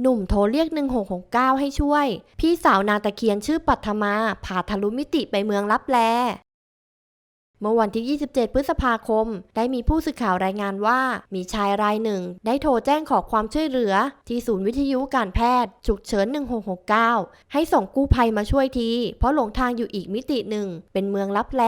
หนุ่มโทรเรียก 1669 ให้ช่วย พี่สาวนางตะเคียนชื่อปัทมา ผ่าทะลุมิติไปเมืองลับแล เมื่อวันที่ 27 พฤษภาคม ได้มีผู้สื่อข่าวรายงานว่า มีชายรายหนึ่ง ได้โทรแจ้งขอความช่วยเหลือ ที่ศูนย์วิทยุการแพทย์ ฉุกเฉิน 1669 ให้ส่งกู้ภัยมาช่วยที เพราะหลงทางอยู่อีกมิติหนึ่ง เป็นเมืองลับแล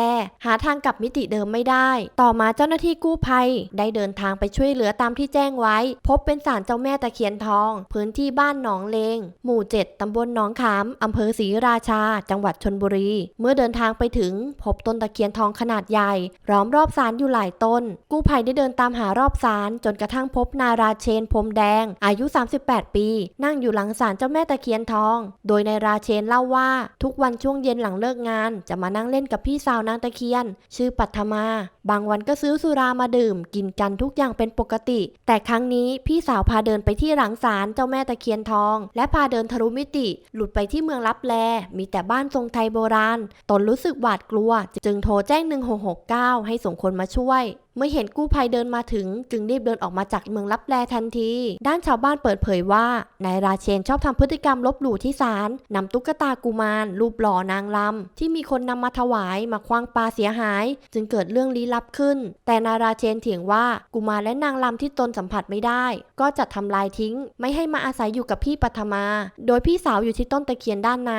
หาทางกลับมิติเดิมไม่ได้ ต่อมาเจ้าหน้าที่กู้ภัย ได้เดินทางไปช่วยเหลือตามที่แจ้งไว้ พบเป็นศาลเจ้าแม่ตะเคียนทอง พื้นที่บ้านหนองเลง หมู่ 7 ตำบลหนองขามอำเภอศรีราชา จังหวัดชนบุรี เมื่อเดินทางไปถึงพบต้นตะเคียนทองขนาดใหญ่ล้อมรอบศาลอยู่หลายต้น กู้ภัยได้เดินตามหารอบศาลจนกระทั่งพบนาราเชนพรมแดง อายุ 38 ปี นั่งอยู่หลังศาลเจ้าแม่ตะเคียนทอง โดยนายราเชนเล่าว่า ทุกวันช่วงเย็นหลังเลิกงาน จะมานั่งเล่นกับพี่สาวนางตะเคียน ชื่อปัทมา บางวันก็ซื้อสุรามาดื่ม กินกันทุกอย่างเป็นปกติ แต่ครั้งนี้พี่สาวพาเดินไปที่หลังศาลเจ้าแม่ตะเคียนทอง และพาเดินทะลุมิติ หลุดไปที่เมืองลับแล มีแต่บ้านทรงไทยโบราณ ตนรู้สึกหวาดกลัว จึงโทรแจ้ง1669 ให้ส่งคนมาช่วย เมื่อเห็นกู้ภัยเดินมาถึง จึงรีบเดินออกมาจากเมืองลับแลทันที ด้านชาวบ้านเปิดเผยว่านายราเชนชอบทำพฤติกรรมลบหลู่ที่ศาลนำตุ๊กตากุมารรูปหล่อนางลำที่มีคนนำมาถวายมาคว้างปลาเสียหาย จึงเกิดเรื่องลี้ลับขึ้น แต่นายราเชนเถียงว่ากุมารและนางลำที่ตนสัมผัสไม่ได้ ก็จะทำลายทิ้ง ไม่ให้มาอาศัยอยู่กับพี่ปัทมา โดยพี่สาวอยู่ที่ต้นตะเคียนด้านใน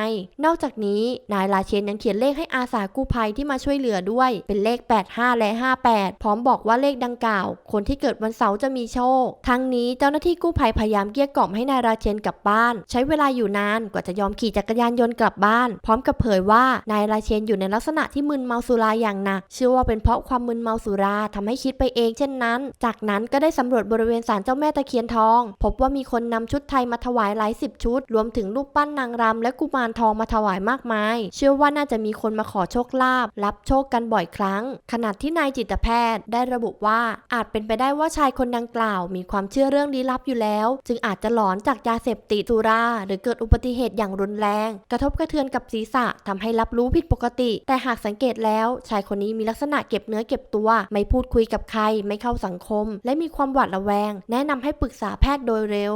นอกจากนี้นายราเชนยังเขียนเลขให้อาสากู้ภัยที่มาช่วยเหลือด้วย เป็นเลข 85 และ 58 พร้อมบอกว่าเลขดังกล่าว คนที่เกิดวันเสาร์จะมีโชค ทั้งนี้เจ้าหน้าที่กู้ภัยพยายามเกลี้ยกล่อมให้นายราเชนกลับบ้าน ใช้เวลาอยู่นานกว่าจะยอมขี่จักรยานยนต์กลับบ้าน พร้อมกับเผยว่านายราเชนอยู่ในลักษณะที่มึนเมาสุราอย่างหนัก เชื่อว่าเป็นเพราะความมึนเมาสุราทำให้คิดไปเองเช่นนั้น จากนั้นก็ได้สำรวจบริเวณศาลเจ้าแม่ตะเคียนทอง พบว่ามีคนนำชุดไทยมาถวายหลายสิบชุด รวมถึงรูปปั้นนางรำและกุมารทองมาถวายมากมาย เชื่อว่าน่าจะมีคนมาขอโชคลาภรับโชคกันบ่อยครั้ง ขณะที่นายจิตแพทย์ได้ระบุว่า อาจเป็นไปได้ว่าชายคนดังกล่าว มีความเชื่อเรื่องลี้ลับอยู่แล้ว จึงอาจจะหลอนจากยาเสพติดสุรา หรือเกิดอุบัติเหตุอย่างรุนแรง กระทบกระเทือนกับศีรษะทำให้รับรู้ผิดปกติ แต่หากสังเกตแล้ว ชายคนนี้มีลักษณะเก็บเนื้อเก็บตัว ไม่พูดคุยกับใคร ไม่เข้าสังคม และมีความหวาดระแวง แนะนำให้ปรึกษาแพทย์โดยเร็ว